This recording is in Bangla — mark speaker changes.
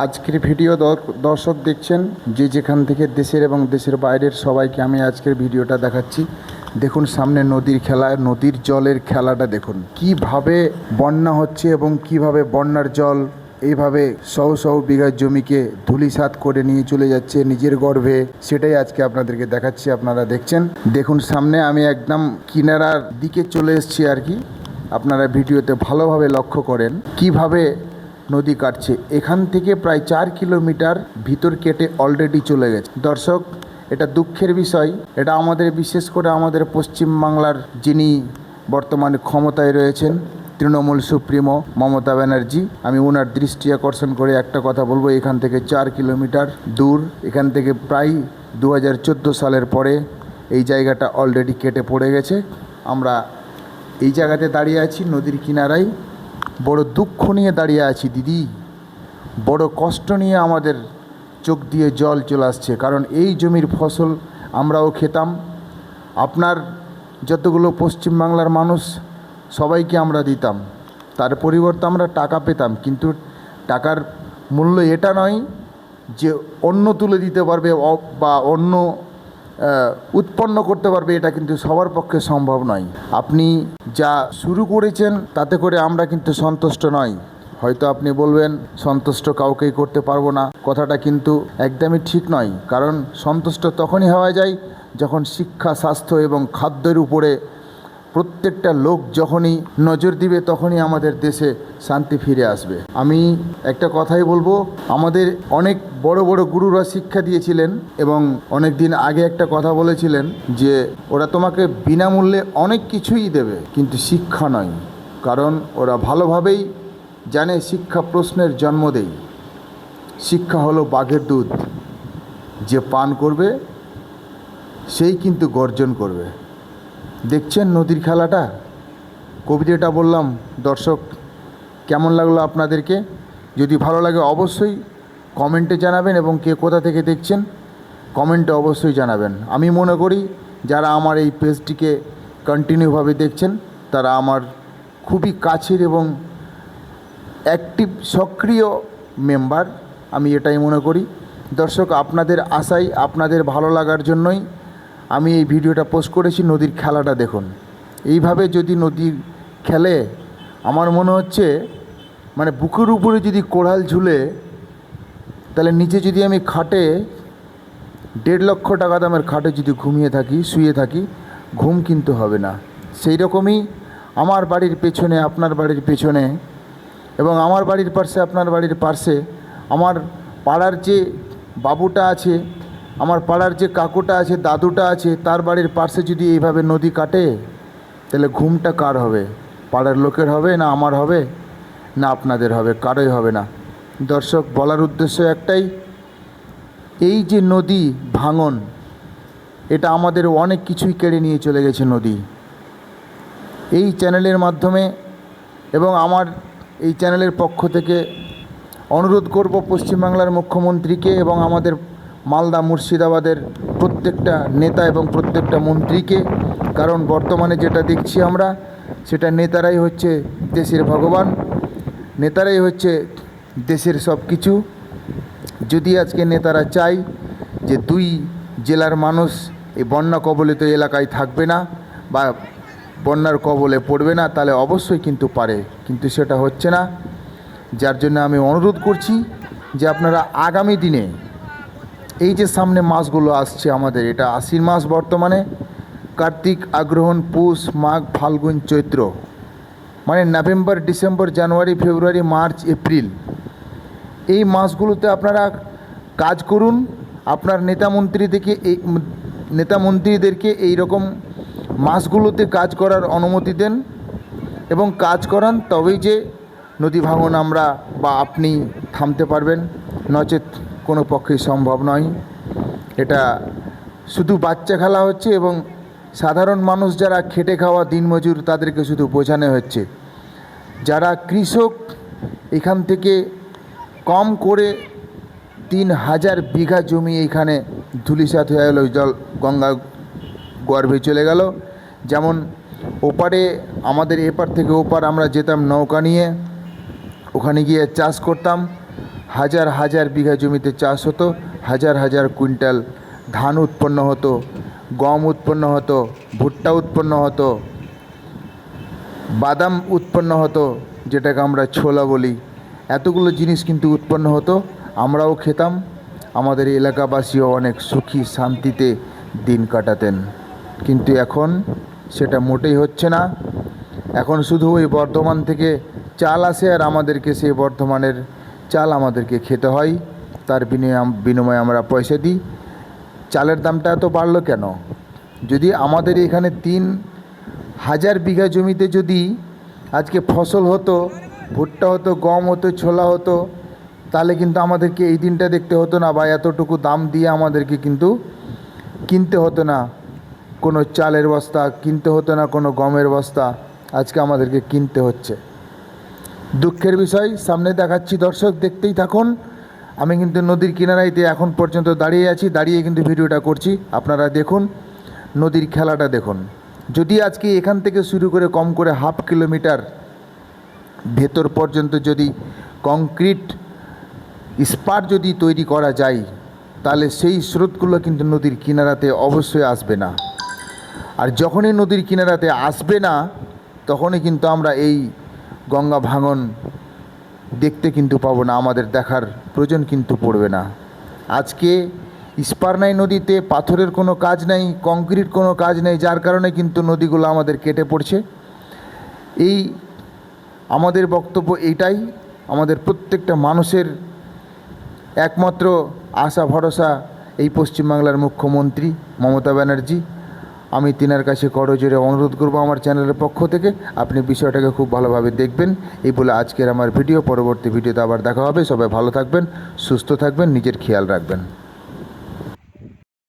Speaker 1: আজকের ভিডিও দর- দর্শক দেখছেন, যে যেখান থেকে দেশের এবং দেশের বাইরের সবাইকে আমি আজকের ভিডিওটা দেখাচ্ছি। দেখুন সামনে নদীর খেলা, নদীর জলের খেলাটা দেখুন। কীভাবে বন্যা হচ্ছে এবং কীভাবে বন্যার জল এইভাবে শহ শহ বিঘা জমিকে ধুলিসাৎ করে নিয়ে চলে যাচ্ছে নিজের গর্ভে, সেটাই আজকে আপনাদেরকে দেখাচ্ছি, আপনারা দেখছেন। দেখুন সামনে আমি একদম কিনারার দিকে চলে এসেছি আর কি। আপনারা ভিডিওতে ভালোভাবে লক্ষ্য করেন। কীভাবে নদী কাটছে। এখান থেকে প্রায় চার কিলোমিটার ভিতর কেটে অলরেডি চলে গেছে। দর্শক, এটা দুঃখের বিষয়। এটা আমাদের, বিশেষ করে আমাদের পশ্চিমবাংলার যিনি বর্তমানে ক্ষমতায় রয়েছেন, তৃণমূল সুপ্রিমো মমতা ব্যানার্জি, আমি ওনার দৃষ্টি আকর্ষণ করে একটা কথা বলব। এখান থেকে চার কিলোমিটার দূর, এখান থেকে প্রায় দু হাজার চোদ্দ সালের পরে এই জায়গাটা অলরেডি কেটে পড়ে গেছে। আমরা এই জায়গাতে দাঁড়িয়ে আছি নদীর কিনারায়। বড় দুঃখ নিয়ে দাঁড়িয়ে আছি, দিদি। বড় কষ্ট নিয়ে আমাদের চোখ দিয়ে জল চলে আসছে, কারণ এই জমির ফসল আমরাও খেতাম। আপনার যতগুলো পশ্চিমবাংলার মানুষ, সবাইকে আমরা দিতাম। তার পরিবর্তে আমরা টাকা পেতাম, কিন্তু টাকার মূল্য এটা নয় যে অন্য তুলে দিতে পারবে বা অন্য উৎপন্ন করতে পারবে, এটা কিন্তু সবার পক্ষে সম্ভব নয়। আপনি যা শুরু করেছেন, তাতে করে আমরা কিন্তু সন্তুষ্ট নই। হয়তো আপনি বলবেন, সন্তুষ্ট কাউকেই করতে পারব না। কথাটা কিন্তু একদমই ঠিক নয়, কারণ সন্তুষ্ট তখনই হওয়া যায় যখন শিক্ষা, স্বাস্থ্য এবং খাদ্যের উপরে প্রত্যেকটা লোক যখনই নজর দিবে, তখনই আমাদের দেশে শান্তি ফিরে আসবে। আমি একটা কথাই বলব, আমাদের অনেক বড় বড় গুরুরা শিক্ষা দিয়েছিলেন এবং অনেক দিন আগে একটা কথা বলেছিলেন যে, ওরা তোমাকে বিনামূল্যে অনেক কিছুই দেবে, কিন্তু শিক্ষা নয়। কারণ ওরা ভালোভাবেই জানে শিক্ষা প্রশ্নের জন্ম দেয় শিক্ষা হলো বাঘের দুধ। যে পান করবে, সেই কিন্তু গর্জন করবে। দেখছেন নদীর খেলাটা? কবিতাটা বললাম, দর্শক, কেমন লাগল আপনাদেরকে? যদি ভালো লাগে অবশ্যই কমেন্টে জানাবেন এবং কে কোথা থেকে দেখছেন, কমেন্টে অবশ্যই জানাবেন। আমি মনে করি, যারা আমার এই পেজটিকে কন্টিনিউভাবে দেখছেন, তারা আমার খুবই কাছের এবং অ্যাক্টিভ সক্রিয় মেম্বার আমি এটাই মনে করি। দর্শক, আপনাদের আশাই, আপনাদের ভালো লাগার জন্যই আমি এই ভিডিওটা পোস্ট করেছি, নদীর খেলাটা দেখুন। এইভাবে যদি নদীর খেলে, আমার মনে হচ্ছে মানে বুকের উপরে যদি কোড়াল ঝুলে, তাহলে নিচে যদি আমি খাটে, দেড় লক্ষ টাকা দামের খাটে যদি ঘুমিয়ে থাকি, শুয়ে থাকি, ঘুম কিন্তু হবে না। সেই রকমই আমার বাড়ির পেছনে, আপনার বাড়ির পেছনে এবং আমার বাড়ির পাশে, আপনার বাড়ির পাশে, আমার পাড়ার যে বাবুটা আছে আমার পাড়ার যে কাকুটা আছে, দাদুটা আছে, তার বাড়ির পাশে যদি এইভাবে নদী কাটে, তাহলে ঘুমটা কার হবে? পাড়ার লোকের হবে না আমার হবে? না আপনাদের হবে, কারোই হবে না। দর্শক, বলার উদ্দেশ্য একটাই, এই যে নদী ভাঙন, এটা আমাদের অনেক কিছুই কেড়ে নিয়ে চলে গেছে নদী। এই চ্যানেলের মাধ্যমে এবং আমার এই চ্যানেলের পক্ষ থেকে অনুরোধ করব পশ্চিমবাংলার মুখ্যমন্ত্রীকে এবং আমাদের মালদা মুর্শিদাবাদের প্রত্যেকটা নেতা এবং প্রত্যেকটা মন্ত্রীকে। কারণ বর্তমানে যেটা দেখছি আমরা, সেটা নেতারাই হচ্ছে দেশের ভগবান, নেতারাই হচ্ছে দেশের সব কিছু যদি আজকে নেতারা চাই যে দুই জেলার মানুষ এই বন্যা কবলিত এলাকায় থাকবে না বা বন্যার কবলে পড়বে না, তাহলে অবশ্যই কিন্তু পারে। কিন্তু সেটা হচ্ছে না। যার জন্য আমি অনুরোধ করছি যে আপনারা আগামী দিনে এই যে সামনে মাসগুলো আসছে আমাদের, এটা আশ্বিন মাস বর্তমানে। কার্তিক আগ্রহণ, পৌষ, মাঘ, ফাল্গুন, চৈত্র। মানে November, December, January, February, March, April. এই মাসগুলোতে আপনারা কাজ করুন, আপনার নেতা মন্ত্রীদেরকে এই নেতা মন্ত্রীদেরকে এই রকম মাসগুলোতে কাজ করার অনুমতি দেন এবং কাজ করান, তবেই যে নদী ভাঙন আমরা বা আপনি থামতে পারবেন। নচেত কোনো পক্ষেই সম্ভব নয়। এটা শুধু বাচ্চা খেলা হচ্ছে এবং সাধারণ মানুষ যারা খেটে খাওয়া দিনমজুর তাদেরকে শুধু বোঝানো হচ্ছে। যারা কৃষক, এখান থেকে কম করে তিন হাজার বিঘা জমি এইখানে ধুলিসাৎ হয়ে গেল জল গঙ্গা গর্ভে চলে গেল। যেমন ওপারে, আমাদের এপার থেকে ওপার আমরা যেতাম নৌকা নিয়ে, ওখানে গিয়ে চাষ করতাম। হাজার হাজার বিঘা জমিতে চাষ হতো, হাজার হাজার কুইন্টাল ধান উৎপন্ন হতো, গম উৎপন্ন হতো, ভুট্টা উৎপন্ন হতো, বাদাম উৎপন্ন হতো, যেটাকে আমরা ছোলা বলি। এতগুলো জিনিস কিন্তু উৎপন্ন হতো, আমরাও খেতাম। আমাদের এলাকাবাসীও অনেক সুখী শান্তিতে দিন কাটাতেন। কিন্তু এখন সেটা মোটেই হচ্ছে না। এখন শুধু ওই বর্ধমান থেকে চাল আসে আর আমাদেরকে সেই বর্ধমানের চাল আমাদেরকে খেতে হয়, তার বিনিময়ে বিনিময়ে আমরা পয়সা দিই। চালের দামটা এত বাড়লো কেন? যদি আমাদের এখানে তিন হাজার বিঘা জমিতে যদি আজকে ফসল হতো, ভুট্টা হতো, গম হতো, ছোলা হতো, তাহলে কিন্তু আমাদেরকে এই দিনটা দেখতে হতো না বা এতটুকু দাম দিয়ে আমাদেরকে কিন্তু কিনতে হতো না। কোনো চালের বস্তা কিনতে হতো না, কোনো গমের বস্তা আজকে আমাদেরকে কিনতে হচ্ছে। দুঃখের বিষয়, সামনে দেখাচ্ছি, দর্শক, দেখতেই থাকুন। আমি কিন্তু নদীর কিনারাইতে এখন পর্যন্ত দাঁড়িয়ে আছি, দাঁড়িয়ে কিন্তু ভিডিওটা করছি। আপনারা দেখুন, নদীর খেলাটা দেখুন। যদি আজকে এখান থেকে শুরু করে কম করে হাফ কিলোমিটার ভেতর পর্যন্ত যদি কংক্রিট স্পার যদি তৈরি করা যায়, তাহলে সেই স্রোতগুলো কিন্তু নদীর কিনারাতে অবশ্যই আসবে না। আর যখনই নদীর কিনারাতে আসবে না, তখনই কিন্তু আমরা এই গঙ্গা ভাঙন দেখতে কিন্তু পাবো না, আমাদের দেখার প্রয়োজন কিন্তু পড়বে না। আজকে ইস্পারনাই নদীতে পাথরের কোনো কাজ নাই, কংক্রিট কোনো কাজ নেই, যার কারণে কিন্তু নদীগুলো আমাদের কেটে পড়ছে। এই আমাদের বক্তব্য এইটাই, আমাদের প্রত্যেকটা মানুষের একমাত্র আশা, ভরসা, এই পশ্চিমবাংলার মুখ্যমন্ত্রী মমতা ব্যানার্জি। আমি তিনার কাছে করজোরে অনুরোধ করব আমার চ্যানেলের পক্ষ থেকে। আপনি বিষয়টাকে খুব ভালোভাবে দেখবেন। এই বলে আজকের আমার ভিডিও। পরবর্তী ভিডিওতে আবার দেখা হবে। সবাই ভালো থাকবেন, সুস্থ থাকবেন, নিজের খেয়াল রাখবেন।